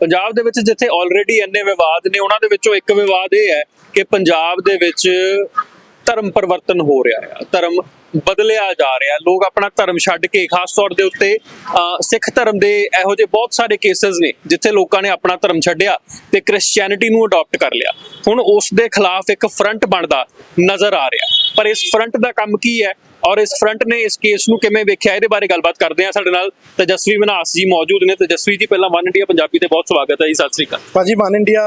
ਪੰਜਾਬ ਦੇ ਵਿੱਚ ਜਿੱਥੇ ਆਲਰੇਡੀ ਇੰਨੇ ਵਿਵਾਦ ਨੇ ਉਹਨਾਂ ਦੇ ਵਿੱਚੋਂ ਇੱਕ ਵਿਵਾਦ ਇਹ ਹੈ ਕਿ ਪੰਜਾਬ ਦੇ ਵਿੱਚ ਧਰਮ ਪਰਿਵਰਤਨ ਹੋ ਰਿਹਾ ਹੈ ਧਰਮ ਬਦਲਿਆ ਜਾ ਰਿਹਾ ਲੋਕ ਆਪਣਾ ਧਰਮ ਛੱਡ ਕੇ ਖਾਸ ਤੌਰ ਦੇ ਉੱਤੇ ਅਹ, ਸਿੱਖ ਧਰਮ ਦੇ ਇਹੋ ਜਿਹੇ ਬਹੁਤ ਸਾਰੇ ਕੇਸਸ ਨੇ ਜਿੱਥੇ ਲੋਕਾਂ ਨੇ ਆਪਣਾ ਧਰਮ ਛੱਡਿਆ ਤੇ ਕ੍ਰਿਸਚੀਅਨਿਟੀ ਨੂੰ ਅਡਾਪਟ ਕਰ ਲਿਆ। ਹੁਣ ਉਸ ਦੇ ਖਿਲਾਫ ਇੱਕ ਫਰੰਟ ਬਣਦਾ ਨਜ਼ਰ ਆ ਰਿਹਾ। ਪਰ ਇਸ ਫਰੰਟ ਦਾ ਕੰਮ ਕੀ ਹੈ ਔਰ ਇਸ ਫਰੰਟ ਨੇ ਇਸ ਕੇਸ ਨੂੰ ਕਿਵੇਂ ਵੇਖਿਆ? ਇਹਦੇ ਬਾਰੇ ਗੱਲਬਾਤ ਕਰਦੇ ਹਾਂ ਸਾਡੇ ਨਾਲ ਤੇਜਸਵੀ ਮਨਾਸ ਜੀ ਮੌਜੂਦ ਨੇ। ਤੇਜਸਵੀ ਜੀ, ਪਹਿਲਾਂ ਵਨ ਇੰਡੀਆ ਪੰਜਾਬੀ ਤੇ ਬਹੁਤ ਸਵਾਗਤ ਹੈ ਜੀ। ਸਤਿ ਸ੍ਰੀ ਅਕਾਲ। ਭਾਜੀ, ਵਨ ਇੰਡੀਆ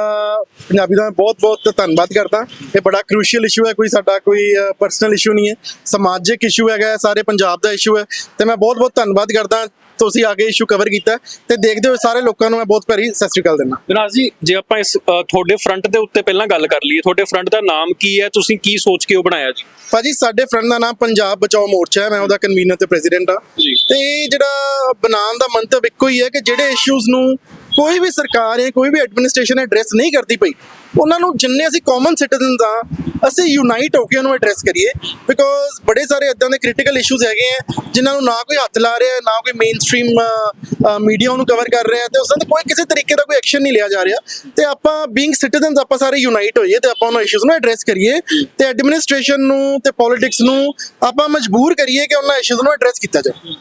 ਪੰਜਾਬੀ ਦਾ ਮੈਂ ਬਹੁਤ ਬਹੁਤ ਧੰਨਵਾਦ ਕਰਦਾ। ਇਹ ਬੜਾ ਕ੍ਰੂਸ਼ੀਅਲ ਇਸ਼ੂ ਹੈ, ਕੋਈ ਸਾਡਾ ਕੋਈ ਪਰਸਨਲ ਇਸ਼ੂ ਨਹੀਂ ਹੈ। ਸਮਾਜਿਕ ਇਸ਼ੂ ਹੈਗਾ, ਸਾਰੇ ਪੰਜਾਬ ਦਾ ਇਸ਼ੂ ਹੈ। ਤੇ ਮੈਂ ਬਹੁਤ ਬਹੁਤ ਧੰਨਵਾਦ ਕਰਦਾ ਤੁਸੀਂ ਆ ਕੇ ਇਸ਼ੂ ਕਵਰ ਕੀਤਾ ਤੇ ਦੇਖਦੇ ਹੋਏ ਸਾਰੇ ਲੋਕਾਂ ਨੂੰ ਮੈਂ ਬਹੁਤ ਪਿਆਰੀ ਸਤਿ ਸ਼੍ਰੀ ਅਕਾਲ ਦਿੰਦਾ। ਮਨਾਸ ਜੀ ਜੇ ਆਪਾਂ ਇਸ ਅ, ਤੁਹਾਡੇ ਫਰੰਟ ਦੇ ਉੱਤੇ ਪਹਿਲਾਂ ਗੱਲ ਕਰ ਲਈਏ ਤੁਹਾਡੇ ਫਰੰਟ ਦਾ ਨਾਮ ਕੀ ਹੈ? ਤੁਸੀਂ ਕੀ ਸੋਚ ਕੇ ਉਹ ਬਣਾਇਆ ਜੀ? ਭਾਜੀ ਸਾਡੇ ਫਰੰਟ ਦਾ ਨਾਮ ਪੰਜਾਬ ਬਚਾਓ ਮੋਰਚਾ ਹੈ। ਮੈਂ ਉਹਦਾ ਕਨਵੀਨਰ ਤੇ ਪ੍ਰੈਜ਼ੀਡੈਂਟ ਆ ਜੀ। ਤੇ ਇਹ ਜਿਹੜਾ ਬਣਾਉਣ ਦਾ ਮੰਤਵ ਇੱਕੋ ਹੀ ਹੈ ਕਿ ਜਿਹੜੇ ਇਸ਼ੂਜ਼ ਨੂੰ ਕੋਈ ਵੀ ਸਰਕਾਰ ਹੈ ਕੋਈ ਵੀ ਐਡਮਿਨਿਸਟ੍ਰੇਸ਼ਨ ਐਡਰੈਸ ਨਹੀਂ ਕਰਦੀ ਪਈ ਉਹਨਾਂ ਨੂੰ ਜਿੰਨੇ ਅਸੀਂ ਕਾਮਨ ਸਿਟੀਜ਼ਨਸ ਆ ਅਸੀਂ ਯੂਨਾਈਟ ਹੋ ਕੇ ਉਹਨੂੰ ਐਡਰੈਸ ਕਰੀਏ ਬਿਕੋਜ਼ ਬੜੇ ਸਾਰੇ ਇਦਾਂ ਦੇ ਕ੍ਰਿਟੀਕਲ ਇਸ਼ੂਜ਼ ਹੈਗੇ ਆ, ਜਿਨ੍ਹਾਂ ਨੂੰ ਨਾ ਕੋਈ ਹੱਥ ਲਾ ਰਿਹਾ, ਨਾ ਕੋਈ ਮੇਨ ਮੇਨਸਟ੍ਰੀਮ ਮੀਡੀਆ ਉਹਨੂੰ ਕਵਰ ਕਰ ਰਿਹਾ ਤੇ ਉਸ ਦਾ ਕੋਈ ਕਿਸੇ ਤਰੀਕੇ ਦਾ ਕੋਈ ਐਕਸ਼ਨ ਨਹੀਂ ਲਿਆ ਜਾ ਰਿਹਾ ਤੇ ਆਪਾਂ ਬੀਇੰਗ ਸਿਟੀਜ਼ਨਸ ਆਪਾਂ ਸਾਰੇ ਯੂਨਾਈਟ ਹੋਈਏ ਤੇ ਆਪਾਂ ਉਹਨਾਂ ਇਸ਼ੂਜ਼ ਨੂੰ ਐਡਰੈਸ ਕਰੀਏ ਤੇ ਐਡਮਿਨਿਸਟ੍ਰੇਸ਼ਨ ਨੂੰ ਤੇ ਪੋਲਿਟਿਕਸ ਨੂੰ ਆਪਾਂ ਮਜਬੂਰ ਕਰੀਏ ਕਿ ਉਹਨਾਂ ਇਸ਼ੂਜ਼ ਨੂੰ ਐਡਰੈਸ ਕੀਤਾ ਜਾਵੇ।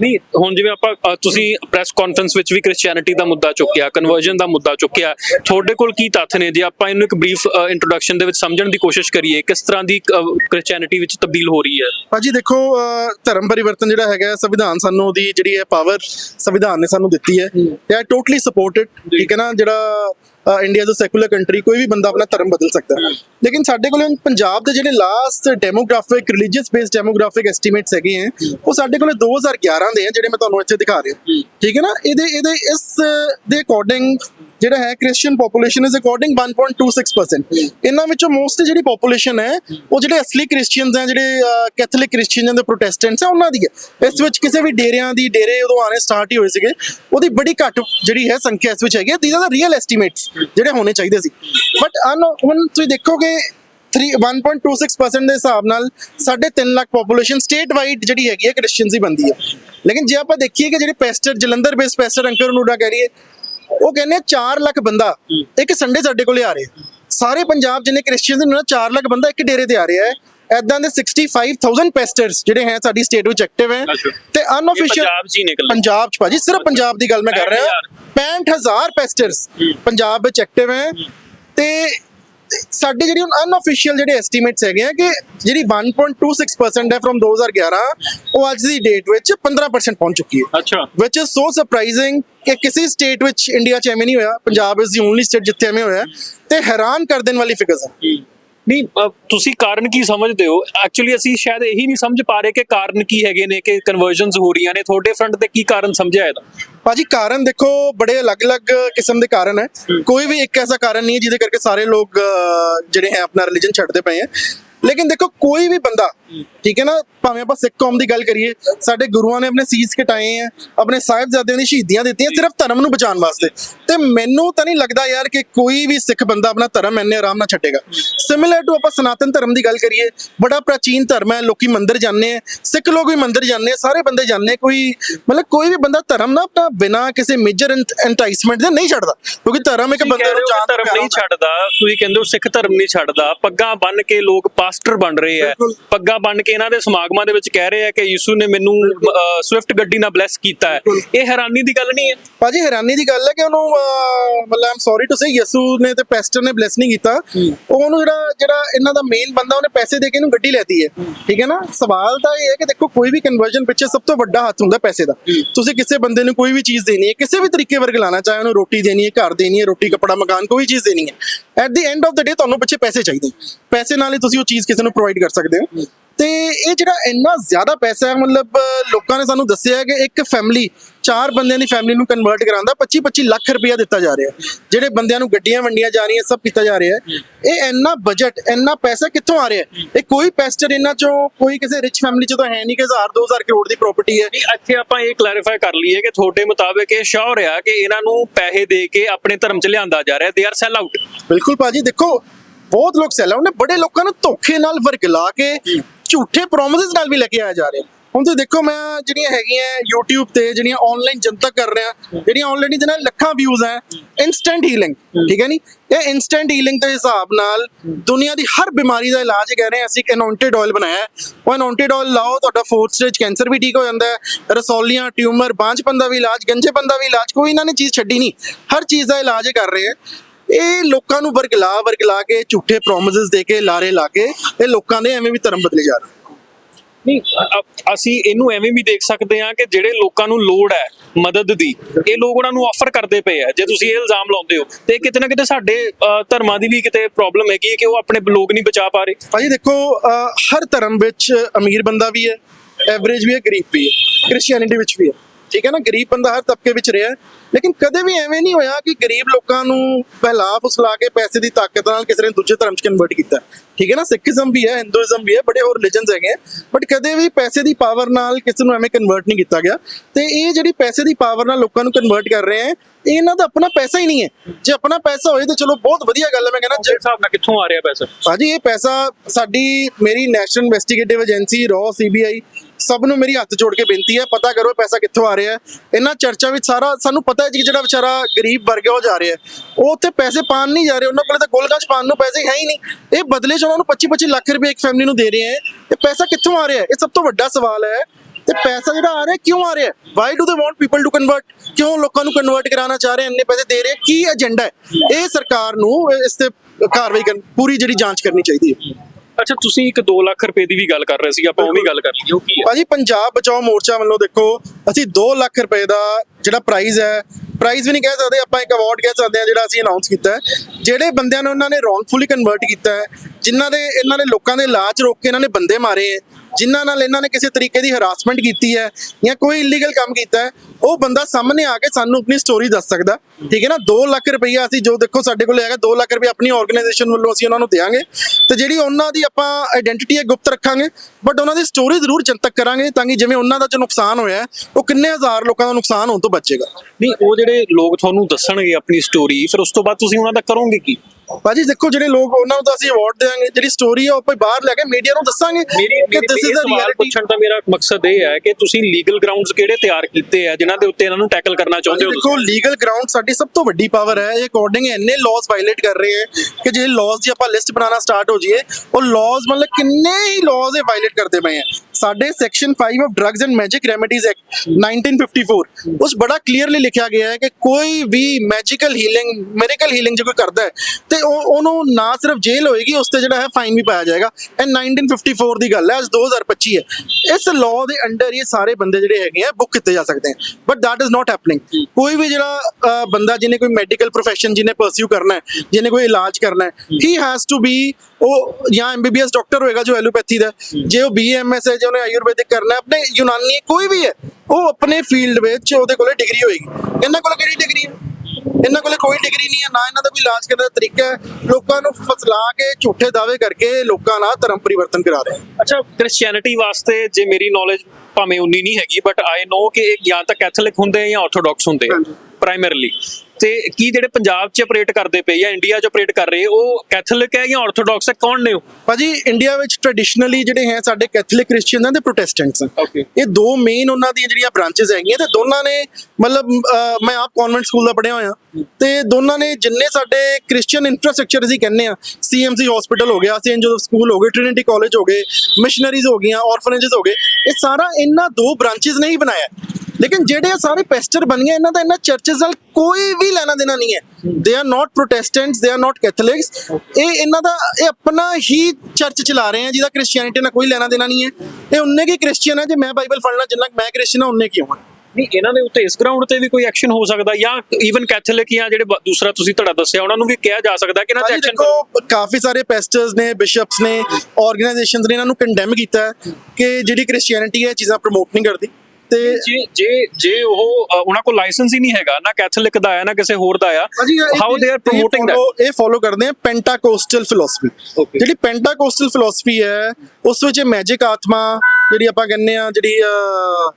ਨਹੀਂ ਹੁਣ ਜਿਵੇਂ ਆਪਾਂ ਅ, ਤੁਸੀਂ ਪ੍ਰੈਸ ਕਾਨਫਰੰਸ ਵਿੱਚ ਵੀ ਕ੍ਰਿਸਚੀਅਨਿਟੀ ਦਾ ਮੁੱਦਾ ਚੁੱਕਿਆ ਕਨਵਰਜਨ ਦਾ ਮੁੱਦਾ ਚੁੱਕਿਆ ਤੁਹਾਡੇ ਕੋਲ ਕੀ ਤੱਥ ਨੇ? ਜੇ ਆਪਾਂ ਇਹਨੂੰ ਇੱਕ ਬਰੀਫ ਇੰਟਰੋਡਕਸ਼ਨ ਦੇ ਵਿੱਚ ਸਮਝਣ ਦੀ ਕੋਸ਼ਿਸ਼ ਕਰੀਏ ਕਿਸ ਤਰ੍ਹਾਂ ਦੀ ਕ੍ਰਿਸਚੀਅਨਿਟੀ ਵਿੱਚ ਤਬਦੀਲ ਹੋ ਰਹੀ ਹੈ? ਭਾਜੀ ਦੇਖੋ ਅਹ, ਧਰਮ ਪਰਿਵਰਤਨ ਜਿਹੜਾ ਹੈਗਾ ਹੈ, ਸੰਵਿਧਾਨ ਸਾਨੂੰ ਉਹਦੀ ਜਿਹੜੀ ਹੈ ਪਾਵਰ ਸੰਵਿਧਾਨ ਨੇ ਸਾਨੂੰ ਦਿੱਤੀ ਹੈ। ਤੇ ਆਈ ਟੋਟਲੀ ਸਪੋਰਟ ਇਟ। ਠੀਕ ਹੈ ਨਾ? ਜਿਹੜਾ ਇੰਡੀਆ ਦਾ ਸੈਕੂਲਰ ਕੰਟਰੀ ਕੋਈ ਵੀ ਬੰਦਾ ਆਪਣਾ ਧਰਮ ਬਦਲ ਸਕਦਾ ਹੈ। ਲੇਕਿਨ ਸਾਡੇ ਕੋਲ ਪੰਜਾਬ ਦੇ ਜਿਹੜੇ last demographic religious based demographic estimates ਹੈਗੇ ਹੈ ਉਹ ਸਾਡੇ ਕੋਲ 2011 ਦੇ ਹੈ ਜਿਹੜੇ ਮੈਂ ਤੁਹਾਨੂੰ ਇੱਥੇ ਦਿਖਾ ਰਿਹਾ। ਠੀਕ ਹੈ ਨਾ? ਇਹਦੇ ਇਹਦੇ ਇਸ ਦੇ ਅਕੋਰਡਿੰਗ ਜਿਹੜਾ ਹੈ ਕ੍ਰਿਸਚੀਅਨ ਪੋਪੂਲੇਸ਼ਨ ਇਜ਼ ਅਕੋਰਡਿੰਗ 1.26% ਇਹਨਾਂ ਵਿੱਚੋਂ ਮੋਸਟ ਜਿਹੜੀ ਪੋਪੂਲੇਸ਼ਨ ਹੈ, ਉਹ ਜਿਹੜੇ ਅਸਲੀ ਕ੍ਰਿਸਚੀਅਨਸ ਹੈ, ਜਿਹੜੇ ਕੈਥੋਲਿਕ ਕ੍ਰਿਸਚੀਅਨਸ ਦੇ ਪ੍ਰੋਟੈਸਟੈਂਟਸ ਹੈ, ਉਹਨਾਂ ਦੀ ਹੈ। ਇਸ ਵਿੱਚ ਕਿਸੇ ਵੀ ਡੇਰਿਆਂ ਦੀ, ਡੇਰੇ ਉਦੋਂ ਆਣੇ ਸਟਾਰਟ ਹੀ ਹੋਏ ਸੀਗੇ। ਉਹਦੀ ਬੜੀ ਘੱਟ ਜਿਹੜੀ ਹੈ ਸੰਖਿਆ ਇਸ ਵਿੱਚ ਹੈਗੀ ਹੈ। ਥੀਸ ਆਰ ਰੀਅਲ ਐਸਟੀਮੇਟਸ ਜਿਹੜੇ ਹੋਣੇ ਚਾਹੀਦੇ ਸੀ। ਬਟ ਹੁਣ ਤੁਸੀਂ ਦੇਖੋਗੇ 1.26% ਦੇ ਹਿਸਾਬ ਨਾਲ ਸਾਢੇ 3 ਲੱਖ ਪੋਪੂਲੇਸ਼ਨ ਸਟੇਟ ਵਾਈਡ ਜਿਹੜੀ ਹੈਗੀ ਹੈ ਕ੍ਰਿਸਚੀਅਨਸ ਹੀ ਬੰਦੀ ਹੈ। ਲੇਕਿਨ ਜੇ ਆਪਾਂ ਦੇਖੀਏ ਕਿ ਜਿਹੜੇ ਪੈਸਟਰ ਜਲੰਧਰ ਬੇਸ ਪੈਸਟਰ ਅੰਕਰ ਨੂਡਾ ਕਹਿ ਰਹੀਏ ਉਹ ਕਹਿੰਦੇ 4 ਲੱਖ ਬੰਦਾ ਇੱਕ ਸੰਡੇ ਸਾਡੇ ਕੋਲੇ ਆ ਰਿਹਾ। ਸਾਰੇ ਪੰਜਾਬ ਜਿੰਨੇ ਕ੍ਰਿਸਚੀਅਨਸ ਨੇ 4 ਲੱਖ ਬੰਦਾ ਇੱਕ ਡੇਰੇ ਤੇ ਆ ਰਿਹਾ ਹੈ। ਐਦਾਂ ਦੇ 65000 ਪੈਸਟਰਸ ਜਿਹੜੇ ਹੈ ਸਾਡੀ ਸਟੇਟ ਵਿੱਚ ਐਕਟਿਵ ਹੈ। ਤੇ ਅਨਆਫੀਸ਼ੀਅਲ ਪੰਜਾਬ ਨਿਕਲ ਪੰਜਾਬ ਚ ਭਾਜੀ ਸਿਰਫ ਪੰਜਾਬ ਦੀ ਗੱਲ ਮੈਂ ਕਰ ਰਿਹਾ। 65000 ਪੈਸਟਰਸ ਪੰਜਾਬ ਵਿੱਚ ਐਕਟਿਵ ਹੈ। ਤੇ ਸਾਡੇ ਜਿਹੜੀ ਅਨਆਫੀਸ਼ੀਅਲ ਜਿਹੜੇ ਐਸਟੀਮੇਟਸ ਹੈਗੇ ਆ ਕਿ ਜਿਹੜੀ 1.26% ਹੈ ਫਰਮ 2011 ਉਹ ਅੱਜ ਦੀ ਡੇਟ ਵਿੱਚ 15% ਪਹੁੰਚ ਚੁੱਕੀ ਹੈ। ਅੱਛਾ। Which is so surprising ਕਿ ਕਿਸੇ ਸਟੇਟ ਵਿੱਚ ਇੰਡੀਆ ਚ ਐਵੇਂ ਨਹੀਂ ਹੋਇਆ Punjab is the only state ਜਿੱਥੇ ਐਵੇਂ ਹੋਇਆ ਤੇ ਹੈਰਾਨ ਕਰ ਦੇਣ ਵਾਲੀ ਫਿਗਰਸ ਹੈ ਨਹੀਂ ਤੁਸੀਂ ਕਾਰਨ ਕੀ ਸਮਝਦੇ ਹੋ? ਐਕਚੁਅਲੀ ਅਸੀਂ ਸ਼ਾਇਦ ਇਹੀ ਨਹੀਂ ਸਮਝ ਪਾ ਰਹੇ ਕਿ ਕਾਰਨ ਕੀ ਹੈਗੇ ਨੇ ਕਿ ਕਨਵਰਜਨਸ ਹੋ ਰਹੀਆਂ ਨੇ। ਤੁਹਾਡੇ ਫਰੰਟ ਤੇ ਕੀ ਕਾਰਨ ਸਮਝਿਆ ਇਹਦਾ? ਭਾਜੀ ਕਾਰਨ ਦੇਖੋ ਬੜੇ ਅਲੱਗ-ਅਲੱਗ ਕਿਸਮ ਦੇ ਕਾਰਨ ਹੈ। ਕੋਈ ਵੀ ਇੱਕ ਐਸਾ ਕਾਰਨ ਨਹੀਂ ਹੈ ਜਿਹਦੇ ਕਰਕੇ ਸਾਰੇ ਲੋਕ ਜਿਹੜੇ ਹੈ ਆਪਣਾ ਰਿਲੀਜਨ ਛੱਡਦੇ ਪਏ ਹੈ। ਲੇਕਿਨ ਦੇਖੋ ਕੋਈ ਵੀ ਬੰਦਾ ਠੀਕ ਹੈ ਨਾ ਭਾਵੇਂ ਆਪਾਂ ਸਿੱਖ ਕੌਮ ਦੀ ਗੱਲ ਕਰੀਏ ਸਾਡੇ ਗੁਰੂਆਂ ਨੇ ਆਪਣੇ ਸੀਸ ਕਟਾਏ ਆ ਆਪਣੇ ਸਾਹਿਬਜ਼ਾਦਿਆਂ ਦੀ ਸ਼ਹੀਦੀਆਂ ਦਿੱਤੀਆਂ ਸਿਰਫ ਧਰਮ ਨੂੰ ਬਚਾਉਣ ਵਾਸਤੇ। ਤੇ ਮੈਨੂੰ ਤਾਂ ਨਹੀਂ ਲੱਗਦਾ ਯਾਰ ਕਿ ਕੋਈ ਵੀ ਸਿੱਖ ਬੰਦਾ ਆਪਣਾ ਧਰਮ ਇੰਨੇ ਆਰਾਮ ਨਾਲ ਛੱਡੇਗਾ। ਸਿਮਿਲਰ ਟੂ ਆਪਾਂ ਸਨਾਤਨ ਧਰਮ ਦੀ ਗੱਲ ਕਰੀਏ ਬੜਾ ਪ੍ਰਾਚੀਨ ਧਰਮ ਹੈ ਲੋਕੀ ਮੰਦਿਰ ਜਾਂਦੇ ਆ ਸਿੱਖ ਲੋਕ ਵੀ ਮੰਦਿਰ ਜਾਂਦੇ ਆ ਸਾਰੇ ਬੰਦੇ ਜਾਂਦੇ ਆ, ਕੋਈ ਮਤਲਬ ਕੋਈ ਵੀ ਬੰਦਾ ਧਰਮ ਨਾ ਆਪਣਾ ਬਿਨਾ ਕਿਸੇ ਮੇਜਰ ਐਂਟਾਈਸਮੈਂਟ ਦੇ ਨਹੀਂ ਛੱਡਦਾ। ਕਿਉਂਕਿ ਧਰਮ ਇੱਕ ਬੰਦੇ ਨੂੰ ਜਾਨ ਧਰਮ ਨਹੀਂ ਛੱਡਦਾ ਤੁਸੀਂ ਕਹਿੰਦੇ ਹੋ ਸਿੱਖ ਧਰਮ ਨਹੀਂ ਛੱਡਦਾ ਪੱਗਾਂ ਬੰਨ ਕੇ ਲੋਕ ਪਾਸਟਰ ਬਣ ਰਹੇ ਆ। ਪੱਗਾਂ ਬੰਨ ਕੇ ਇਹਨਾਂ ਦੇ ਸਮਾਗਮਾਂ ਦੇ ਵਿੱਚ ਕਹਿ ਰਹੇ ਆ ਕਿ ਯਿਸੂ ਨੇ ਮੈਨੂੰ ਸਵਿਫਟ ਗੱਡੀ ਨਾਲ ਬਲੈਸ ਕੀਤਾ ਹੈ। ਇਹ ਹੈਰਾਨੀ ਦੀ ਗੱਲ ਨਹੀਂ ਹੈ? ਭਾਜੀ ਹੈਰਾਨੀ ਦੀ ਗੱਲ ਹੈ ਕਿ ਉਹਨੂੰ ਮਤਲਬ ਆਮ ਸੌਰੀ ਟੂ ਸੇ ਯਸੂ ਨੇ ਤੇ ਪੈਸਟਰ ਨੇ ਬਲੈਸ ਨਹੀਂ ਕੀਤਾ। ਉਹ ਉਹਨੂੰ ਜਿਹੜਾ ਜਿਹੜਾ ਇਹਨਾਂ ਦਾ ਮੇਨ ਬੰਦਾ ਉਹਨੇ ਪੈਸੇ ਦੇ ਕੇ ਇਹਨੂੰ ਗੱਡੀ ਲੈਤੀ ਹੈ। ਠੀਕ ਹੈ ਨਾ? ਸਵਾਲ ਤਾਂ ਇਹ ਹੈ ਕਿ ਦੇਖੋ ਕੋਈ ਵੀ ਕਨਵਰਜਨ ਪਿੱਛੇ ਸਭ ਤੋਂ ਵੱਡਾ ਹੱਥ ਹੁੰਦਾ ਪੈਸੇ ਦਾ। ਤੁਸੀਂ ਕਿਸੇ ਬੰਦੇ ਨੂੰ ਕੋਈ ਵੀ ਚੀਜ਼ ਦੇਣੀ ਹੈ ਕਿਸੇ ਵੀ ਤਰੀਕੇ ਵਰਗ ਲਾਣਾ ਚਾਹੇ ਉਹਨੂੰ ਰੋਟੀ ਦੇਣੀ ਹੈ ਘਰ ਦੇਣੀ ਹੈ ਰੋਟੀ ਕੱਪੜਾ ਮਕਾਨ ਕੋਈ ਚੀਜ਼ ਦੇਣੀ ਹੈ। At the end of the day ਤੁਹਾਨੂੰ ਪਿੱਛੇ ਪੈਸੇ ਚਾਹੀਦੇ ਪੈਸੇ ਨਾਲ ਹੀ ਤੁਸੀਂ ਉਹ ਚੀਜ਼ ਕਿਸੇ ਨੂੰ ਪ੍ਰੋਵਾਈਡ ਕਰ ਸਕਦੇ ਹੋ। ਤੇ ਇਹ ਜਿਹੜਾ ਇੰਨਾ ਜ਼ਿਆਦਾ ਪੈਸਾ ਹੈ, ਮਤਲਬ ਲੋਕਾਂ ਨੇ ਸਾਨੂੰ ਦੱਸਿਆ ਹੈ ਕਿ ਇੱਕ ਫੈਮਿਲੀ ਚਾਰ ਬੰਦਿਆਂ ਦੀ ਫੈਮਿਲੀ ਨੂੰ ਕਨਵਰਟ ਕਰਾਉਂਦਾ 25 25 ਲੱਖ ਰੁਪਇਆ ਦਿੱਤਾ ਜਾ ਰਿਹਾ। ਜਿਹੜੇ ਬੰਦਿਆਂ ਨੂੰ ਗੱਡੀਆਂ ਵੰਡੀਆਂ ਜਾ ਰਹੀਆਂ ਸਭ ਕੀਤਾ ਜਾ ਰਿਹਾ ਇਹ ਇੰਨਾ ਬਜਟ ਇੰਨਾ ਪੈਸਾ ਕਿੱਥੋਂ ਆ ਰਿਹਾ ਇਹ ਕੋਈ ਪੈਸਟਰ ਇਹਨਾਂ ਚੋਂ ਕੋਈ ਕਿਸੇ ਰਿਚ ਫੈਮਿਲੀ ਚੋਂ ਤਾਂ ਹੈ ਨਹੀਂ ਕਿ 1000 2000 ਕਰੋੜ ਦੀ ਪ੍ਰਾਪਰਟੀ ਹੈ। ਇੱਥੇ ਆਪਾਂ ਇਹ ਕਲੈਰੀਫਾਈ ਕਰ ਲਈਏ ਕਿ ਤੁਹਾਡੇ ਮੁਤਾਬਕ ਇਹ ਸ਼ੋਰ ਆ ਕਿ ਇਹਨਾਂ ਨੂੰ ਪੈਸੇ ਦੇ ਕੇ ਆਪਣੇ ਧਰਮ ਚ ਲਿਆਂਦਾ ਜਾ ਰਿਹਾ ਦੇ ਆਰ ਸੈਲ ਆਊਟ ਬਿਲਕੁਲ ਭਾਜੀ ਦੇਖੋ ਬਹੁਤ ਲੋਕ ਸੈਲ ਆਊਟ ਨੇ ਬੜੇ ਲੋਕਾਂ ਨੂੰ ਧੋਖੇ ਨਾਲ ਵਰਗਲਾ ਕੇ ਝੂਠੇ ਪ੍ਰੋਮਿਸਸ ਨਾਲ ਵੀ ਲੈ ਕੇ ਆਇਆ ਜਾ ਰਿਹਾ। ਹੁਣ ਤੁਸੀਂ ਦੇਖੋ, ਮੈਂ ਜਿਹੜੀਆਂ ਹੈਗੀਆਂ YouTube ਤੇ ਜਿਹੜੀਆਂ ਆਨਲਾਈਨ ਜਨਤਕ ਕਰ ਰਿਹਾ, ਜਿਹੜੀਆਂ ਆਲਰੇਡੀ ਦੇ ਨਾਲ ਲੱਖਾਂ ਵਿਊਜ਼ ਹੈ ਇਨਸਟੈਂਟ ਹੀਲਿੰਗ ਠੀਕ ਹੈ ਨਹੀਂ ਇਹ ਇਨਸਟੈਂਟ ਹੀਲਿੰਗ ਦੇ ਹਿਸਾਬ ਨਾਲ ਦੁਨੀਆ ਦੀ ਹਰ ਬਿਮਾਰੀ ਦਾ ਇਲਾਜ ਕਹਿ ਰਹੇ ਹਾਂ, ਅਸੀਂ ਇੱਕ ਅਨੌਂਟਡ ਆਇਲ ਬਣਾਇਆ ਹੈ। ਉਹ ਅਨੌਂਟਡ ਆਇਲ ਲਾਓ, ਤੁਹਾਡਾ ਫੋਰਥ ਸਟੇਜ ਕੈਂਸਰ ਵੀ ਠੀਕ ਹੋ ਜਾਂਦਾ ਹੈ, ਰਸੌਲੀਆਂ, ਟਿਊਮਰ, ਬਾਂਝਪਨ ਦਾ ਵੀ ਇਲਾਜ, ਗੰਜੇਪਨ ਦਾ ਵੀ ਇਲਾਜ, ਕੋਈ ਇਹਨਾਂ ਨੇ ਚੀਜ਼ ਛੱਡੀ ਨਹੀਂ ਹਰ ਚੀਜ਼ ਦਾ ਇਲਾਜ ਕਰ ਰਹੇ ਹੈ। ਇਹ ਲੋਕਾਂ ਨੂੰ ਵਰਗਲਾ ਵਰਗਲਾ ਕੇ, ਝੂਠੇ ਪ੍ਰੋਮਿਸਸ ਦੇ ਕੇ, ਲਾਰੇ ਲਾ ਕੇ, ਇਹ ਲੋਕਾਂ ਦੇ ਐਵੇਂ ਵੀ ਧਰਮ ਬਦਲੇ ਜਾ ਰਹੇ ਨਹੀਂ ਅ- ਅਸੀਂ ਇਹਨੂੰ ਐਵੇਂ ਵੀ ਦੇਖ ਸਕਦੇ ਹਾਂ ਕਿ ਜਿਹੜੇ ਲੋਕਾਂ ਨੂੰ ਲੋੜ ਹੈ ਮਦਦ ਦੀ ਇਹ ਲੋਕ ਉਹਨਾਂ ਨੂੰ ਆਫਰ ਕਰਦੇ ਪਏ ਆ ਜੇ ਤੁਸੀਂ ਇਹ ਇਲਜ਼ਾਮ ਲਾਉਂਦੇ ਹੋ। ਤੇ ਕਿਤੇ ਨਾ ਕਿਤੇ ਸਾਡੇ ਅ, ਧਰਮਾਂ ਦੀ ਵੀ ਕਿਤੇ ਪ੍ਰੋਬਲਮ ਹੈਗੀ ਹੈ ਕਿ ਉਹ ਆਪਣੇ ਲੋਕ ਨਹੀਂ ਬਚਾ ਪਾ ਰਹੇ। ਭਾਜੀ ਦੇਖੋ ਅਹ, ਹਰ ਧਰਮ ਵਿੱਚ ਅਮੀਰ ਬੰਦਾ ਵੀ ਹੈ ਐਵਰੇਜ ਵੀ ਹੈ ਗਰੀਬ ਵੀ ਹੈ ਕ੍ਰਿਸਚੀਅਨਿਟੀ ਵਿੱਚ ਵੀ ਹੈ। ਠੀਕ ਹੈ ਨਾ ਗਰੀਬ ਬੰਦਾ ਹਰ ਤਬਕੇ ਵਿੱਚ ਰਿਹਾ ਲੇਕਿਨ ਕਦੇ ਵੀ ਐਵੇਂ ਨਹੀਂ ਹੋਇਆ ਕਿ ਗਰੀਬ ਲੋਕਾਂ ਨੂੰ ਪਹਿਲਾ ਫੁਸਲਾ ਕੇ ਪੈਸੇ ਦੀ ਤਾਕਤ ਨਾਲ ਕਿਸੇ ਨੇ ਦੂਜੇ ਧਰਮ 'ਚ ਕਨਵਰਟ ਕੀਤਾ। ਠੀਕ ਹੈ ਨਾ ਸਿੱਖੀਜ਼ਮ ਵੀ ਹੈ ਹਿੰਦੂਇਜ਼ਮ ਵੀ ਹੈ ਬੜੇ ਹੋਰ ਰਿਲੀਜਨਸ ਹੈਗੇ ਬਟ ਕਦੇ ਵੀ ਪੈਸੇ ਦੀ ਪਾਵਰ ਨਾਲ ਕਿਸੇ ਨੂੰ ਐਵੇਂ ਕਨਵਰਟ ਨਹੀਂ ਕੀਤਾ ਗਿਆ। ਤੇ ਇਹ ਜਿਹੜੀ ਪੈਸੇ ਦੀ ਪਾਵਰ ਨਾਲ ਲੋਕਾਂ ਨੂੰ ਕਨਵਰਟ ਕਰ ਰਹੇ ਹੈ ਇਹ ਇਹਨਾਂ ਦਾ ਆਪਣਾ ਪੈਸਾ ਹੀ ਨਹੀਂ ਹੈ। ਜੇ ਆਪਣਾ ਪੈਸਾ ਹੋਏ ਤਾਂ ਚਲੋ ਬਹੁਤ ਵਧੀਆ ਗੱਲ ਹੈ ਮੈਂ ਕਹਿੰਦਾ ਜਿਸ ਹਿਸਾਬ ਨਾਲ ਕਿੱਥੋਂ ਆ ਰਿਹਾ ਪੈਸਾ? ਭਾਜੀ ਇਹ ਪੈਸਾ ਸਾਡੀ ਮੇਰੀ ਨੈਸ਼ਨਲ ਇਨਵੈਸਟੀਗੇਟਿਵ ਏਜੰਸੀ ਰੋ ਸੀਬੀਆਈ ਸਭ ਨੂੰ ਮੇਰੀ ਹੱਥ ਜੋੜ ਕੇ ਬੇਨਤੀ ਹੈ, ਪਤਾ ਕਰੋ ਪੈਸਾ ਕਿੱਥੋਂ ਆ ਰਿਹਾ ਹੈ। ਇਹਨਾਂ ਚਰਚਾ ਵਿੱਚ ਸਾਰਾ, ਸਾਨੂੰ ਪਤਾ ਹੈ ਕਿ ਜਿਹੜਾ ਵਿਚਾਰਾ ਗਰੀਬ ਵਰਗ ਹੈ ਉਹ ਜਾ ਰਿਹਾ ਉਹ ਉੱਥੇ ਪੈਸੇ ਪਾਣ ਨਹੀਂ ਜਾ ਰਹੇ, ਉਹਨਾਂ ਕੋਲੇ ਤਾਂ ਗੋਲਗੰਜ ਪਾਣ ਨੂੰ ਪੈਸੇ ਹੈ ਹੀ ਨਹੀਂ। ਇਹ ਬਦਲੇ 'ਚ ਉਹਨਾਂ ਨੂੰ 25 25 ਲੱਖ ਰੁਪਏ ਇੱਕ ਫੈਮਿਲੀ ਨੂੰ ਦੇ ਰਹੇ ਹੈ। ਇਹ ਪੈਸਾ ਕਿੱਥੋਂ ਆ ਰਿਹਾ ਹੈ? ਇਹ ਸਭ ਤੋਂ ਵੱਡਾ ਸਵਾਲ ਹੈ। ਤੇ ਪੈਸਾ ਜਿਹੜਾ ਆ ਰਿਹਾ, ਕਿਉਂ ਆ ਰਿਹਾ why do they want people to convert ਕਿਉਂ ਲੋਕਾਂ ਨੂੰ ਕਨਵਰਟ ਕਰਾਉਣਾ ਚਾਹ ਰਹੇ ਇੰਨੇ ਪੈਸੇ ਦੇ ਰਹੇ ਕੀ ਏਜੰਡਾ ਹੈ? ਇਹ ਸਰਕਾਰ ਨੂੰ ਇਸ ਤੇ ਕਾਰਵਾਈ ਕਰਨ, ਪੂਰੀ ਜਿਹੜੀ ਜਾਂਚ ਕਰਨੀ ਚਾਹੀਦੀ ਹੈ। ਅੱਛਾ ਤੁਸੀਂ ਇੱਕ 2 ਲੱਖ ਰੁਪਏ ਦੀ ਵੀ ਗੱਲ ਕਰ ਰਹੇ ਸੀ ਆਪਾਂ ਉਹ ਵੀ ਗੱਲ ਕਰ ਲਈਏ ਉਹ ਕੀ ਹੈ? ਭਾਜੀ ਪੰਜਾਬ ਬਚਾਓ ਮੋਰਚਾ ਵੱਲੋਂ ਦੇਖੋ ਅਸੀਂ 2 ਲੱਖ ਰੁਪਏ ਦਾ ਜਿਹੜਾ ਪ੍ਰਾਈਜ਼ ਹੈ ਪ੍ਰਾਈਜ਼ ਵੀ ਨਹੀਂ ਕਹਿ ਸਕਦੇ ਆਪਾਂ ਇੱਕ ਅਵਾਰਡ ਕਹਿ ਸਕਦੇ ਹਾਂ ਜਿਹੜਾ ਅਸੀਂ ਅਨਾਉਂਸ ਕੀਤਾ ਹੈ ਜਿਹੜੇ ਬੰਦਿਆਂ ਨੂੰ ਉਹਨਾਂ ਨੇ ਰੋਂਗਫੁਲੀ ਕਨਵਰਟ ਕੀਤਾ ਹੈ ਜਿਨ੍ਹਾਂ ਦੇ ਇਹਨਾਂ ਨੇ ਲੋਕਾਂ ਦੇ ਇਲਾਜ ਰੋਕ ਕੇ ਇਹਨਾਂ ਨੇ ਬੰਦੇ ਮਾਰੇ ਹੈ ਜਿਨ੍ਹਾਂ ਨਾਲ ਇਹਨਾਂ ਨੇ ਕਿਸੇ ਤਰੀਕੇ ਦੀ ਹਰਾਸਮੈਂਟ ਕੀਤੀ ਹੈ ਜਾਂ ਕੋਈ ਇਲੀਗਲ ਕੰਮ ਕੀਤਾ ਹੈ, ਉਹ ਬੰਦਾ ਸਾਹਮਣੇ ਆ ਕੇ ਸਾਨੂੰ ਆਪਣੀ ਸਟੋਰੀ ਦੱਸ ਸਕਦਾ। ਠੀਕ ਹੈ ਨਾ? 2 ਲੱਖ ਰੁਪਈਆ ਅਸੀਂ ਜੋ ਦੇਖੋ ਸਾਡੇ ਕੋਲ ਹੈਗਾ 2 ਲੱਖ ਰੁਪਏ ਆਪਣੀ ਆਰਗੇਨਾਈਜੇਸ਼ਨ ਵੱਲੋਂ ਅਸੀਂ ਉਹਨਾਂ ਨੂੰ ਦੇਵਾਂਗੇ ਤੇ ਜਿਹੜੀ ਉਹਨਾਂ ਦੀ ਆਪਾਂ ਆਇਡੈਂਟੀਟੀ ਹੈ ਗੁਪਤ ਰੱਖਾਂਗੇ ਬਟ ਉਹਨਾਂ ਦੀ ਸਟੋਰੀ ਜ਼ਰੂਰ ਜਨਤਕ ਕਰਾਂਗੇ ਤਾਂ ਕਿ ਜਿਵੇਂ ਉਹਨਾਂ ਦਾ ਜੋ ਨੁਕਸਾਨ ਹੋਇਆ ਉਹ ਕਿੰਨੇ ਹਜ਼ਾਰ ਲੋਕਾਂ ਦਾ ਨੁਕਸਾਨ ਹੋਣ ਤੋਂ ਬਚੇਗਾ। ਨਹੀਂ, ਉਹ ਜਿਹੜੇ ਲੋਕ ਤੁਹਾਨੂੰ ਦੱਸਣਗੇ ਆਪਣੀ ਸਟੋਰੀ ਫਿਰ ਉਸ ਤੋਂ ਬਾਅਦ ਤੁਸੀਂ ਉਹਨਾਂ ਦਾ ਕਰੋਗੇ ਕੀ? ਭਾਜੀ ਦੇਖੋ ਜਿਹੜੇ ਲੋਕ ਉਹਨਾਂ ਨੂੰ ਤਾਂ ਅਸੀਂ ਅਵਾਰਡ ਦੇਵਾਂਗੇ। ਜਿਹੜੀ ਸਟੋਰੀ ਹੈ ਉਹ ਆਪਾਂ ਬਾਹਰ ਲੈ ਕੇ ਮੀਡੀਆ ਨੂੰ ਦੱਸਾਂਗੇ ਕਿ ਦਿਸ ਇਜ਼ ਅ ਸਵਾਲ ਰਿਐਲਿਟੀ ਪੁੱਛਣ ਦਾ ਮੇਰਾ ਮਕਸਦ ਇਹ ਹੈ ਕਿ ਤੁਸੀਂ ਲੀਗਲ ਗਰਾਊਂਡਸ ਕਿਹੜੇ ਤਿਆਰ ਕੀਤੇ ਆ ਜਿਨ੍ਹਾਂ ਦੇ ਉੱਤੇ ਇਹਨਾਂ ਨੂੰ ਟੈਕਲ ਕਰਨਾ ਚਾਹੁੰਦੇ ਹੋ ਦੇਖੋ ਲੀਗਲ ਗਰਾਊਂਡ ਸਾਡੀ ਸਭ ਤੋਂ ਵੱਡੀ ਪਾਵਰ ਹੈ। ਇਹ ਅਕੋਰਡਿੰਗ ਇੰਨੇ ਲਾਜ਼ ਵਾਇਲੇਟ ਕਰ ਰਹੇ ਹੈ ਕਿ ਜੇ ਲਾਜ਼ ਦੀ ਆਪਾਂ ਲਿਸਟ ਬਣਾਉਣਾ ਸਟਾਰਟ ਹੋ ਜਾਈਏ ਉਹ ਲਾਜ਼ ਮਤਲਬ ਕਿੰਨੇ ਹੀ ਲਾਜ਼ ਇਹ ਵਾਇਲੇਟ ਕਰਦੇ ਪਏ ਹੈ ਸਾਡੇ section 5 of drugs and magic remedies act 1954 ਉਸ ਬੜਾ ਕਲੀਅਰਲੀ ਲਿਖਿਆ ਗਿਆ ਹੈ ਕਿ ਕੋਈ ਵੀ ਮੈਜੀਕਲ ਹੀਲਿੰਗ ਮੈਡੀਕਲ ਹੀਲਿੰਗ ਜੇ ਕੋਈ ਕਰਦਾ ਹੈ, ਤੇ ਉਹ, ਉਹਨੂੰ ਨਾ ਸਿਰਫ ਜੇਲ੍ਹ ਹੋਏਗੀ, ਉਸ ਤੇ ਜਿਹੜਾ ਹੈ ਫਾਈਨ ਵੀ ਪਾਇਆ ਜਾਏਗਾ। ਇਹ 1954 ਦੀ ਗੱਲ ਹੈ, ਅੱਜ 2025 ਹੈ। ਇਸ ਲਾਅ ਦੇ ਅੰਡਰ ਇਹ ਸਾਰੇ ਬੰਦੇ ਜਿਹੜੇ ਹੈਗੇ ਆ ਬੁੱਕ ਕੀਤੇ ਜਾ ਸਕਦੇ ਆ। But that is not happening ਕੋਈ ਵੀ ਜਿਹੜਾ ਬੰਦਾ ਜਿਹਨੇ ਕੋਈ ਮੈਡੀਕਲ profession ਜਿਹਨੇ ਪਰਸਿਊ ਕਰਨਾ ਹੈ, ਜਿਹਨੇ ਕੋਈ ਇਲਾਜ ਕਰਨਾ ਹੈ, he has to be, ਉਹ ਜਾਂ ਐਮਬੀਬੀਐਸ ਡਾਕਟਰ ਹੋਏਗਾ ਜੋ ਐਲੋਪੈਥੀ ਦਾ ਜੇ ਉਹ ਬੀਐਮਐਸ ਹੈ ਜੇ ਉਹਨੇ ਆਯੁਰਵੈਦਿਕ ਕਰਨਾ ਆਪਣੇ ਯੂਨਾਨੀ ਕੋਈ ਵੀ ਹੈ ਉਹ ਆਪਣੇ ਫੀਲਡ ਵਿੱਚ ਉਹਦੇ ਕੋਲੇ ਡਿਗਰੀ ਹੋਏਗੀ। ਇਹਨਾਂ ਕੋਲ ਕਿਹੜੀ ਡਿਗਰੀ ਹੈ? ਇਹਨਾਂ ਕੋਲੇ ਕੋਈ ਡਿਗਰੀ ਨਹੀਂ ਹੈ ਨਾ ਇਹਨਾਂ ਦਾ ਕੋਈ ਇਲਾਜ ਕਰਨ ਦਾ ਤਰੀਕਾ ਹੈ। ਲੋਕਾਂ ਨੂੰ ਫਸਲਾ ਕੇ ਝੂਠੇ ਦਾਅਵੇ ਕਰਕੇ ਲੋਕਾਂ ਨਾਲ ਧਰਮ ਪਰਿਵਰਤਨ ਕਰਾ ਰਹੇ ਅੱਛਾ ਕ੍ਰਿਸਚੀਅਨਿਟੀ ਵਾਸਤੇ ਜੇ ਮੇਰੀ ਨੌਲੇਜ ਭਾਵੇਂ ਉਨੀ ਨਹੀਂ ਹੈਗੀ ਬਟ ਆਈ ਨੋ ਕਿ ਇਹ ਜਾਂ ਤਾਂ ਕੈਥੋਲਿਕ ਹੁੰਦੇ ਜਾਂ ਆਰਥੋਡਾਕਸ ਹੁੰਦੇ। ਪ੍ਰਾਇਮਰੀਲੀ ਤੇ ਕੀ ਜਿਹੜੇ ਪੰਜਾਬ 'ਚ ਆਪਰੇਟ ਕਰਦੇ ਪਏ ਜਾਂ ਇੰਡੀਆ 'ਚ ਆਪਰੇਟ ਕਰ ਰਹੇ ਉਹ ਕੈਥੋਲਿਕ ਹੈ ਜਾਂ ਆਰਥੋਡਾਕਸ ਹੈ? ਕੌਣ ਨੇ ਉਹ? ਭਾਜੀ ਇੰਡੀਆ ਵਿੱਚ ਟ੍ਰੈਡੀਸ਼ਨਲੀ ਜਿਹੜੇ ਹੈ ਸਾਡੇ ਕੈਥੋਲਿਕ ਕ੍ਰਿਸਚੀਅਨ ਤੇ ਪ੍ਰੋਟੈਸਟੈਂਟਸ ਹਨ। Okay. ਇਹ ਦੋ ਮੇਨ ਉਹਨਾਂ ਦੀਆਂ ਜਿਹੜੀਆਂ ਬ੍ਰਾਂਚਸ ਹੈਗੀਆਂ ਤੇ ਦੋਨਾਂ ਨੇ ਮਤਲਬ ਮੈਂ ਆਪ ਕਨਵੈਂਟ ਸਕੂਲ ਦਾ ਪੜ੍ਹਿਆ ਹੋਇਆ। ਤੇ ਦੋਨਾਂ ਨੇ ਜਿੰਨੇ ਸਾਡੇ ਕ੍ਰਿਸਚੀਅਨ ਇਨਫਰਾਸਟ੍ਰਕਚਰ ਅਸੀਂ ਕਹਿੰਦੇ ਆ ਸੀਐਮਸੀ ਹਸਪੀਟਲ ਹੋ ਗਿਆ ਸੇਂਟ ਜੋਸਫ ਸਕੂਲ ਹੋ ਗਏ ਟ੍ਰਿਨਿਟੀ ਕਾਲਜ ਹੋ ਗਏ ਮਿਸ਼ਨਰੀਜ਼ ਹੋ ਗਈਆਂ ਆਰਫਨੇजेस ਹੋ ਗਏ ਇਹ ਸਾਰਾ ਇਹਨਾਂ ਦੋ ਬ੍ਰਾਂਚਸ ਨੇ ਹੀ ਬਣਾਇਆ। ਲੇਕਿਨ ਜਿਹੜੇ ਇਹ ਸਾਰੇ ਪੈਸਟਰ ਬਣ ਗਏ ਇਹਨਾਂ ਦਾ ਇਹਨਾਂ ਚਰਚਸ ਨਾਲ ਕੋਈ ਵੀ ਲੈਣਾ ਦੇਣਾ ਨਹੀਂ ਹੈ। They are not ਪ੍ਰੋਟੈਸਟੈਂਟਸ they are not ਕੈਥੋਲਿਕਸ ਇਹ ਇਹਨਾਂ ਦਾ ਇਹ ਆਪਣਾ ਹੀ ਚਰਚ ਚਲਾ ਰਹੇ ਆ ਜਿਹਦਾ ਕ੍ਰਿਸਚੀਅਨਿਟੀ ਨਾਲ ਕੋਈ ਲੈਣਾ ਦੇਣਾ ਨਹੀਂ ਹੈ। ਇਹ ਉਨੇ ਕੀ ਕ੍ਰਿਸਚੀਅਨ ਹੈ ਜੇ ਮੈਂ ਬਾਈਬਲ ਫੜਨਾ ਜਿੰਨਾ ਕੁ ਮੈਂ ਕ੍ਰਿਸਚੀਅਨ ਹਾਂ ਉਨੇ ਕਿਉਂ ਹਾਂ ਨਹੀਂ ਇਹਨਾਂ ਦੇ ਉੱਤੇ ਇਸ ਗਰਾਊਂਡ ਤੇ ਵੀ ਕੋਈ ਐਕਸ਼ਨ ਹੋ ਸਕਦਾ ਜਾਂ ਈਵਨ ਕੈਥੋਲਿਕ ਜਾਂ ਜਿਹੜੇ ਦੂਸਰਾ ਤੁਸੀਂ ਧੜਾ ਦੱਸਿਆ ਉਹਨਾਂ ਨੂੰ ਵੀ ਕਿਹਾ ਜਾ ਸਕਦਾ ਕਿ ਇਹਨਾਂ ਤੇ ਐਕਸ਼ਨ ਦੇਖੋ ਕਾਫੀ ਸਾਰੇ ਪੈਸਟਰਸ ਨੇ ਬਿਸ਼ਪਸ ਨੇ ਆਰਗੇਨਾਈਜੇਸ਼ਨਸ ਨੇ ਇਹਨਾਂ ਨੂੰ ਕੰਡੈਮ ਕੀਤਾ ਕਿ ਜਿਹੜੀ ਕ੍ਰਿਸਚੀਅਨਿਟੀ ਹੈ ਇਹ ਚੀਜ਼ਾਂ ਪ੍ਰਮੋਟ ਨਹੀਂ ਕਰਦੀ। ਤੇ ਜੇ ਜੇ ਜੇ ਉਹ ਅ, ਉਹਨਾਂ ਕੋਲ ਲਾਇਸੈਂਸ ਹੀ ਨਹੀਂ ਹੈਗਾ ਨਾ ਕੈਥੋਲਿਕ ਦਾ ਆ ਨਾ ਕਿਸੇ ਹੋਰ ਦਾ ਆ how they are promoting that ਇਹ ਫੋਲੋ ਕਰਦੇ ਆ ਪੈਂਟਾਕੋਸਟਲ ਫਿਲਾਸਫੀ Okay. ਜਿਹੜੀ ਪੈਂਟਾਕੋਸਟਲ ਫਿਲਾਸਫੀ ਹੈ ਉਸ ਵਿੱਚ ਮੈਜਿਕ ਆਤਮਾ ਜਿਹੜੀ ਆਪਾਂ ਕਹਿੰਦੇ ਆ ਜਿਹੜੀ ਅਹ,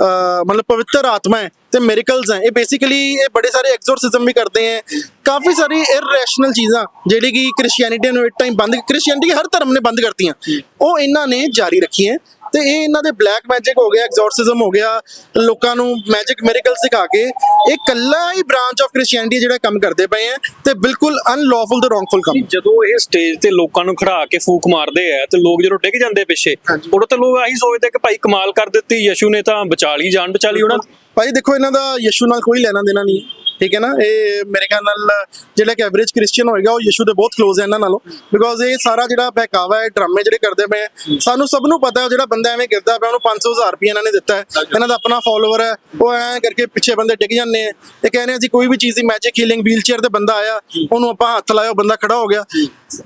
ਅਹ, ਮਤਲਬ ਪਵਿੱਤਰ ਆਤਮਾ ਹੈ ਤੇ ਮਿਰੇਕਲਸ ਹੈ ਇਹ ਬੇਸਿਕਲੀ ਇਹ ਬੜੇ ਸਾਰੇ ਐਗਜ਼ੋਰਸਿਜ਼ਮ ਵੀ ਕਰਦੇ ਹੈ। ਕਾਫੀ ਸਾਰੀ ਇਰਰੈਸ਼ਨਲ ਚੀਜ਼ਾਂ ਜਿਹੜੀ ਕਿ ਕ੍ਰਿਸਚੀਅਨਿਟੀ ਨੂੰ ਇੱਕ ਟਾਈਮ ਬੰਦ ਕ੍ਰਿਸਚੀਅਨਿਟੀ ਹਰ ਧਰਮ ਨੇ ਬੰਦ ਕਰਤੀਆਂ। ਉਹ ਇਹਨਾਂ ਨੇ ਜਾਰੀ ਰੱਖੀਆਂ। ਤੇ ਇਹ ਇਹਨਾਂ ਦੇ ਬਲੈਕ ਮੈਜਿਕ ਹੋ ਗਿਆ ਐਗਜ਼ੋਰਸਿਜ਼ਮ ਹੋ ਗਿਆ ਲੋਕਾਂ ਨੂੰ ਮੈਜਿਕ ਮੈਰੀਕਲ ਸਿਖਾ ਕੇ ਇਹ ਕੱਲਾ ਹੀ ਬ੍ਰਾਂਚ ਆਫ ਕ੍ਰਿਸਚੀਅਨਿਟੀ ਜਿਹੜਾ ਕੰਮ ਕਰਦੇ ਪਏ ਆ ਤੇ ਬਿਲਕੁਲ ਅਨਲੌਫੁਲ ਤੇ ਰੋਂਗਫੁਲ ਕੰਮ ਜਦੋਂ ਇਹ ਸਟੇਜ ਤੇ ਲੋਕਾਂ ਨੂੰ ਖੜਾ ਕੇ ਫੂਕ ਮਾਰਦੇ ਆ ਤੇ ਲੋਕ ਜਦੋਂ ਡਿੱਗ ਜਾਂਦੇ ਪਿੱਛੇ। ਉਦੋਂ ਤਾਂ ਲੋਕ ਆਹੀ ਸੋਚਦੇ ਕਿ ਭਾਈ ਕਮਾਲ ਕਰ ਦਿੱਤੀ ਯਸ਼ੂ ਨੇ ਤਾਂ ਬਚਾ ਲਈ ਜਾਨ ਬਚਾ ਲਈ ਉਹਨਾਂ। ਭਾਈ ਦੇਖੋ ਇਹਨਾਂ ਦਾ ਯਿਸੂ ਨਾਲ ਕੋਈ ਲੈਣਾ ਦੇਣਾ ਨਹੀਂ ਹੈ ਠੀਕ ਹੈ ਨਾ? ਇਹ ਮੇਰੇ ਖਿਆਲ ਨਾਲ ਜਿਹੜਾ ਇੱਕ ਐਵਰੇਜ ਕ੍ਰਿਸਚੀਅਨ ਹੋਏਗਾ ਉਹ ਯਿਸੂ ਦੇ ਬਹੁਤ ਕਲੋਜ਼ ਹੈ ਇਹਨਾਂ ਨਾਲੋਂ। ਬਿਕੋਜ਼ ਇਹ ਸਾਰਾ ਜਿਹੜਾ ਬਹਿਕਾਵਾ ਹੈ ਡਰਾਮੇ ਜਿਹੜੇ ਕਰਦੇ ਪਏ ਸਾਨੂੰ ਸਭ ਨੂੰ ਪਤਾ ਹੈ ਜਿਹੜਾ ਬੰਦਾ ਐਵੇਂ ਗਿਰਦਾ ਪਿਆ ਉਹਨੂੰ 500000 ਰੁਪਏ ਇਹਨਾਂ ਨੇ ਦਿੱਤਾ ਹੈ। ਇਹਨਾਂ ਦਾ ਆਪਣਾ ਫਾਲੋਅਰ ਹੈ ਉਹ ਐਂ ਕਰਕੇ ਪਿੱਛੇ ਬੰਦੇ ਡਿੱਗ ਜਾਂਦੇ ਆ। ਇਹ ਕਹਿੰਦੇ ਜੀ ਕੋਈ ਵੀ ਚੀਜ਼ ਦੀ ਮੈਜਿਕ ਹੀਲਿੰਗ ਵੀਲਚੇਅਰ ਤੇ ਬੰਦਾ ਆਇਆ ਉਹਨੂੰ ਆਪਾਂ ਹੱਥ ਲਾਇਆ ਉਹ ਬੰਦਾ ਖੜਾ ਹੋ ਗਿਆ।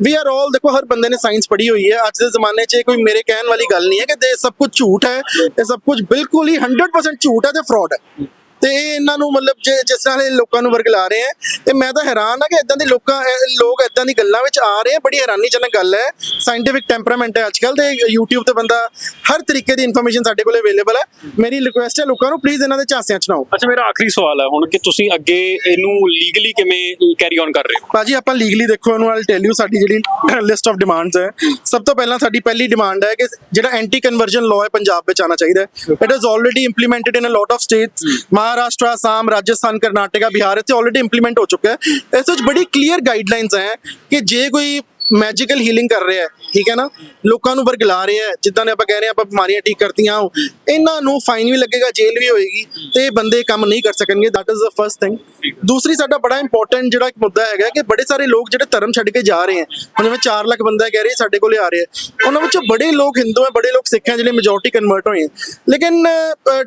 ਵੀ ਆਰ ਆਲ ਦੇਖੋ ਹਰ ਬੰਦੇ ਨੇ ਸਾਇੰਸ ਪੜ੍ਹੀ ਹੋਈ ਹੈ। ਅੱਜ ਦੇ ਜ਼ਮਾਨੇ 'ਚ ਇਹ ਕੋਈ ਮੇਰੇ ਕਹਿਣ ਵਾਲੀ ਗੱਲ ਨਹੀਂ ਹੈ ਕਿ ਇਹ ਸਭ ਕੁਝ ਝੂਠ ਹੈ। ਇਹ ਸਭ ਕੁਝ ਬਿਲਕੁਲ ਹੀ 100% ਝੂਠ ਹੈ ਤੇ ਫਰਾਡ ਹੈ। ਤੇ ਇਹ ਇਹਨਾਂ ਨੂੰ ਮਤਲਬ ਜੇ ਜਿਸ ਨਾਲ ਇਹ ਲੋਕਾਂ ਨੂੰ ਵਰਗਲਾ ਰਹੇ ਆ ਤੇ ਮੈਂ ਤਾਂ ਹੈਰਾਨ ਆ ਕਿ ਇਦਾਂ ਦੇ ਲੋਕਾਂ ਲੋਕ ਇਦਾਂ ਦੀ ਗੱਲਾਂ ਵਿੱਚ ਆ ਰਹੇ ਆ ਬੜੀ ਹੈਰਾਨੀਜਨਕ ਗੱਲ ਹੈ। ਸਾਇੰਟਿਫਿਕ ਟੈਂਪਰਾਮੈਂਟ ਹੈ ਅੱਜਕੱਲ ਤੇ YouTube ਤੇ ਬੰਦਾ ਹਰ ਤਰੀਕੇ ਦੀ ਇਨਫੋਰਮੇਸ਼ਨ ਸਾਡੇ ਕੋਲ ਅਵੇਲੇਬਲ ਹੈ। ਮੇਰੀ ਰਿਕੁਐਸਟ ਹੈ ਲੋਕਾਂ ਨੂੰ ਪਲੀਜ਼ ਇਹਨਾਂ ਦੇ ਝਾਂਸਿਆਂ 'ਚ ਨਾ ਆਓ। ਅੱਛਾ ਮੇਰਾ ਆਖਰੀ ਸਵਾਲ ਹੈ ਹੁਣ ਕਿ ਤੁਸੀਂ ਅੱਗੇ ਇਹਨੂੰ ਲੀਗਲੀ ਕਿਵੇਂ ਕੈਰੀ ਔਨ ਕਰ ਰਹੇ ਹੋ? ਭਾਜੀ ਆਪਾਂ ਲੀਗਲੀ ਦੇਖੋ ਇਹਨੂੰ ਆਲ ਟੈਲ ਯੂ ਸਾਡੀ ਜਿਹੜੀ ਲਿਸਟ ਆਫ ਡਿਮਾਂਡਸ ਹੈ। ਸਭ ਤੋਂ ਪਹਿਲਾਂ ਸਾਡੀ ਪਹਿਲੀ ਡਿਮਾਂਡ ਹੈ ਕਿ ਜਿਹੜਾ ਐਂਟੀ ਕਨਵਰਜਨ ਲਾਅ ਹੈ ਪੰਜਾਬ ਵਿੱਚ ਆਣਾ ਚਾਹੀਦਾ ਹੈ। It is already implemented in a lot of states Maharashtra Assam Rajasthan Karnataka Bihar ਇੱਥੇ ਆਲਰੇਡੀ ਇੰਪਲੀਮੈਂਟ ਹੋ ਚੁੱਕਾ ਹੈ ਇਸ ਵਿੱਚ ਬੜੀ ਕਲੀਅਰ ਗਾਈਡਲਾਈਨਸ ਹੈ ਕਿ ਜੇ ਕੋਈ ਮੈਜੀਕਲ ਹੀਲਿੰਗ ਕਰ ਰਿਹਾ ਹੈ, ਠੀਕ ਹੈ ਨਾ? ਲੋਕਾਂ ਨੂੰ ਵਰਗਲਾ ਰਿਹਾ ਹੈ, ਜਿੱਦਾਂ ਨੇ ਆਪਾਂ ਕਹਿ ਰਹੇ ਹਾਂ, ਆਪਾਂ ਬਿਮਾਰੀਆਂ ਠੀਕ ਕਰਤੀਆਂ ਇਹਨਾਂ ਨੂੰ ਫਾਈਨ ਵੀ ਲੱਗੇਗਾ, ਜੇਲ੍ਹ ਵੀ ਹੋਏਗੀ ਤੇ ਇਹ ਬੰਦੇ ਕੰਮ ਨਹੀਂ ਕਰ ਸਕਣਗੇ that is the first thing ਦੂਸਰੀ, ਸਾਡਾ ਬੜਾ ਇੰਪੋਰਟੈਂਟ ਜਿਹੜਾ ਇੱਕ ਮੁੱਦਾ ਹੈਗਾ ਕਿ ਬੜੇ ਸਾਰੇ ਲੋਕ ਜਿਹੜੇ ਧਰਮ ਛੱਡ ਕੇ ਜਾ ਰਹੇ ਹੈ, ਹੁਣ ਜਿਵੇਂ 4 ਲੱਖ ਬੰਦਾ ਕਹਿ ਰਹੇ ਸਾਡੇ ਕੋਲੇ ਆ ਰਹੇ ਹੈ, ਉਹਨਾਂ ਵਿੱਚੋਂ ਬੜੇ ਲੋਕ ਹਿੰਦੂ ਹੈ, ਬੜੇ ਲੋਕ ਸਿੱਖ ਹੈ, ਜਿਹੜੇ ਮੈਜੋਰਟੀ ਕਨਵਰਟ ਹੋਏ ਹੈ। ਲੇਕਿਨ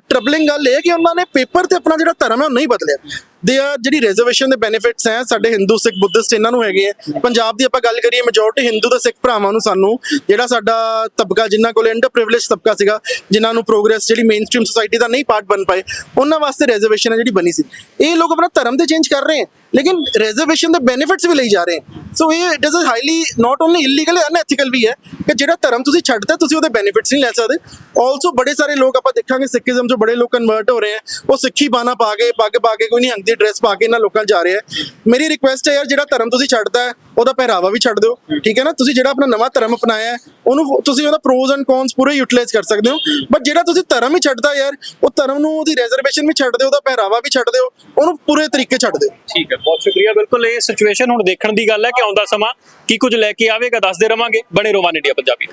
ਟਰਬਲਿੰਗ ਗੱਲ ਇਹ ਹੈ ਕਿ ਉਹਨਾਂ ਨੇ ਪੇਪਰ ਤੇ ਆਪਣਾ ਜਿਹੜਾ ਧਰਮ ਹੈ, ਉਹ ਨਹੀਂ ਬਦਲਿਆ। ਦੇ ਆ ਜਿਹੜੀ ਰਿਜ਼ਰਵੇਸ਼ਨ ਦੇ ਬੈਨੀਫਿਟਸ ਹੈ, ਸਾਡੇ ਹਿੰਦੂ ਸਿੱਖ ਬੁੱਧਿਸਟ ਇਹਨਾਂ ਨੂੰ ਹੈਗੇ ਆ। ਪੰਜਾਬ ਦੀ ਆਪਾਂ ਗੱਲ ਕਰੀਏ ਮੈਜੋਰਟੀ ਹਿੰਦੂ ਦਾ ਸਿੱਖ ਭਰਾਵਾਂ ਨੂੰ ਸਾਨੂੰ ਜਿਹੜਾ ਸਾਡਾ ਤਬਕਾ ਜਿਨ੍ਹਾਂ ਕੋਲ ਅੰਡਰ ਪ੍ਰਿਵਿਲੇਜ ਤਬਕਾ ਸੀਗਾ, ਜਿਨ੍ਹਾਂ ਨੂੰ ਪ੍ਰੋਗਰੈਸ ਜਿਹੜੀ ਮੇਨਸਟ੍ਰੀਮ ਸੋਸਾਇਟੀ ਦਾ ਨਹੀਂ ਪਾਰਟ ਬਣ ਪਾਏ, ਉਹਨਾਂ ਵਾਸਤੇ ਰਿਜ਼ਰਵੇਸ਼ਨ ਹੈ ਜਿਹੜੀ ਬਣੀ ਸੀ। ਇਹ ਲੋਕ ਆਪਣਾ ਧਰਮ ਤੇ ਚੇਂਜ ਕਰ ਰਹੇ ਹੈ ਲੇਕਿਨ ਰਿਜ਼ਰਵੇਸ਼ਨ ਦੇ ਬੈਨੀਫਿਟਸ ਵੀ ਲਈ ਜਾ ਰਹੇ ਹੈ। ਸੋ ਇਹ it is highly not only illegal unethical ਵੀ ਹੈ ਕਿ ਜਿਹੜਾ ਧਰਮ ਤੁਸੀਂ ਛੱਡਦੇ ਤੁਸੀਂ ਉਹਦੇ ਬੈਨੀਫਿਟਸ ਨਹੀਂ ਲੈ ਸਕਦੇ। ਆਲਸੋ ਬੜੇ ਸਾਰੇ ਲੋਕ ਆਪਾਂ ਦੇਖਾਂਗੇ ਸਿੱਖੀਜ਼ਮ ਚੋਂ ਬੜੇ ਲੋਕ ਕਨਵਰਟ ਹੋ ਰਹੇ ਹੈ। ਉਹ ਸਿੱਖੀ ਬਾਣਾ ਪਾ ਕੇ, ਪੱਗ ਪਾ ਕੇ, ਕੋਈ ਨਹੀਂ ਅੰਗ ਦੀ ਡਰੈਸ ਪਾ ਕੇ ਇਹਨਾਂ ਲੋਕਾਂ 'ਚ ਜਾ ਰਹੇ ਹੈ। ਮੇਰੀ ਰਿਕੁਐਸਟ ਹੈ ਯਾਰ, ਜਿਹੜਾ ਧਰਮ ਤੁਸੀਂ ਛੱਡਦਾ ਹੈ ਉਹਦਾ ਪਹਿਰਾਵਾ ਵੀ ਛੱਡ ਦਿਓ, ਠੀਕ ਹੈ ਨਾ? ਤੁਸੀਂ ਜਿਹੜਾ ਆਪਣਾ ਨਵਾਂ ਧਰਮ ਅਪਣਾਇਆ, ਉਹਨੂੰ ਤੁਸੀਂ ਉਹਦਾ ਪ੍ਰੋਜ਼ ਐਂਡ ਕੌਨਸ ਪੂਰੇ ਯੂਟਿਲਾਈਜ਼ ਕਰ ਸਕਦੇ ਹੋ। ਬਟ ਜਿਹੜਾ ਤੁਸੀਂ ਧਰਮ ਹੀ ਛੱਡਦਾ ਯਾਰ, ਉਹ ਧਰਮ ਨੂੰ ਉਹਦੀ ਰਿਜ਼ਰਵੇਸ਼ਨ ਵੀ ਛੱਡ ਦਿਓ, ਉਹਦਾ ਪਹਿਰਾਵਾ ਵੀ ਛੱਡ ਦਿਓ, ਉਹਨੂੰ ਪੂਰੇ ਤਰੀਕੇ ਛੱਡ ਦਿਓ। ਠੀਕ ਹੈ, ਬਹੁਤ ਸ਼ੁਕਰੀਆ। ਬਿਲਕੁਲ, ਇਹ ਸਿਚੁਏਸ਼ਨ ਹੁਣ ਦੇਖਣ ਦੀ ਗੱਲ ਹੈ ਕਿ ਆਉਂਦਾ ਸਮਾਂ ਕੀ ਕੁਝ ਲੈ ਕੇ ਆਵੇਗਾ, ਦੱਸਦੇ ਰਵਾਂਗੇ। ਬਣੇ ਰੋਵਾਨ ਇੰਡੀਆ ਪੰਜਾਬੀ।